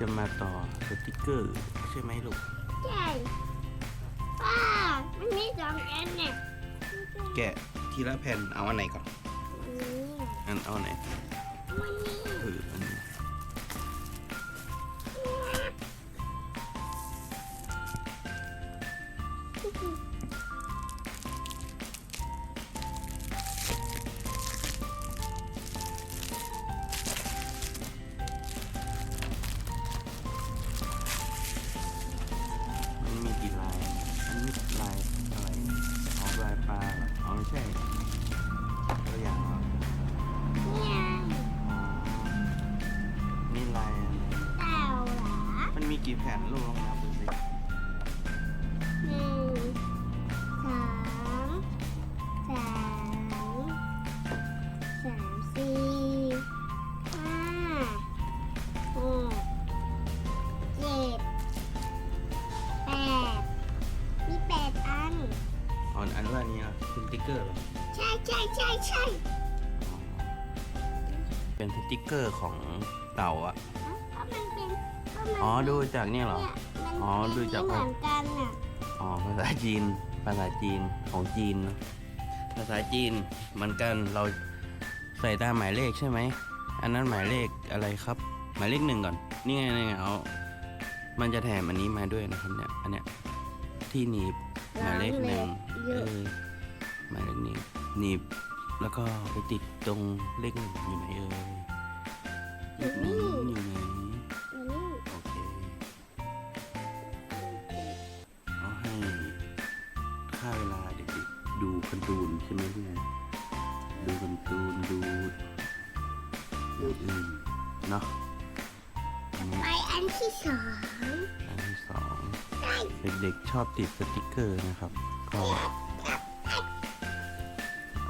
จะมาต่อสติกเกอร์ ใช่ไหมลูก ใช่ป้ามันมีสองอันเนี่ยแกะทีละแผ่นเอาอันไหนก่อน อันนี้อันเอาอันไหนมันนี่เอออันนี้มัน ใช่ตัวอย่างเหรอเนี่ยอ๋อนี่ลายอะไรเต่าเหรอมันมีกี่แผ่นลูกลองนับ อ๋ออันว่านี้อะเป็นสติ๊กเกอร์เหรอใช่ใช่ใช่ใช่เป็นสติ๊กเกอร์ของเต่าอะเพราะมันเป็นเพราะมันอ๋อดูจากนี่เหรอ เนี่ยมันอ๋อดูจาก เหมือนกันอะอ๋อภาษาจีน ภาษาจีนของจีนเนอะภาษาจีนเหมือนกันเราใส่ตามหมายเลขใช่ไหม อันนั้นหมายเลขอะไรครับ หมายเลขหนึ่งก่อน นี่ไงนี่ไงเอา มันจะแถมอันนี้มาด้วยนะครับเนี่ย อันเนี้ยที่หนีบหมายเลขหนึ่ง เยเออะอหมายเลขหนึ่งหนีบแล้วก็ไปติดตรงเลขหนึ่งอยู่ไหนเอ่ยเลขหนึ่งอยู่ไหนอันนี้โอเคเอาให้ค่าเวลาเด็กๆดูการ์ตูนใช่ไหมพี่แอนดูการ์ตูนดูอย่างอื่นเนาะอันนี้ไปอันที่สองอันที่สองได้เด็กๆชอบติดสติกเกอร์นะครับ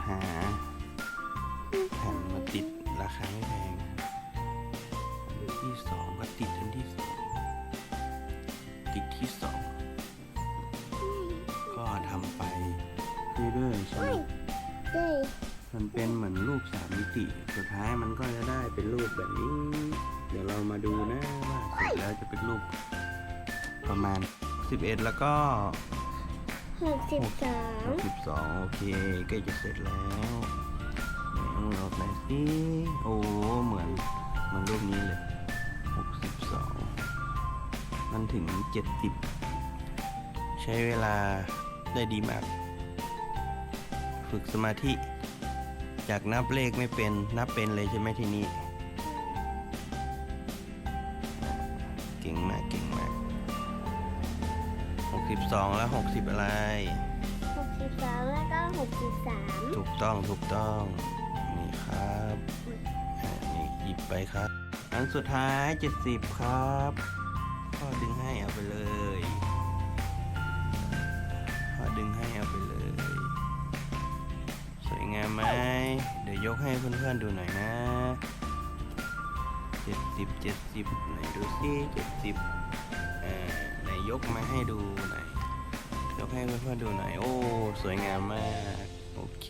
หาแผ่นมาติดราคาไม่แพงที่สองก็ติดอันที่สองติดที่สองก็ทำไปเรื่อยๆใช่ไหมมันเป็นเหมือนรูปสามมิติ สุดท้ายมันก็จะได้เป็นรูปแบบนี้ เดี๋ยวเรามาดูนะว่าเสร็จแล้วจะเป็นรูปประมาณ 11 แล้วก็ หกสิบสอง62โอเคใกล้จะเสร็จแล้วลองลองไหนอยสิโอ้เหมือนเหมือนรูปนี้เลย62มันถึง70ใช้เวลาได้ดีมาก ฝึกสมาธิจากนับเลขไม่เป็นนับเป็นเลยใช่ไหมที่นี้เก่งมากเก่ง 62 แล้ว 60 อะไร หกสิบสองแล้วก็หกสิบสามถูกต้องถูกต้อง นี่ครับอ่านี่หยิบไปครับ อันสุดท้าย 70 ครับพ่อดึงให้เอาไปเลยพ่อดึงให้เอาไปเลย สวยงามไหมเดี๋ยวยกให้เพื่อนๆดูหน่อยนะ 70 70ไหนดูสิ70อ่าไหนยกมาให้ดูหน่อย ยกให้เพื่อนๆดูหน่อย โอ้ สวยงามมาก โอเค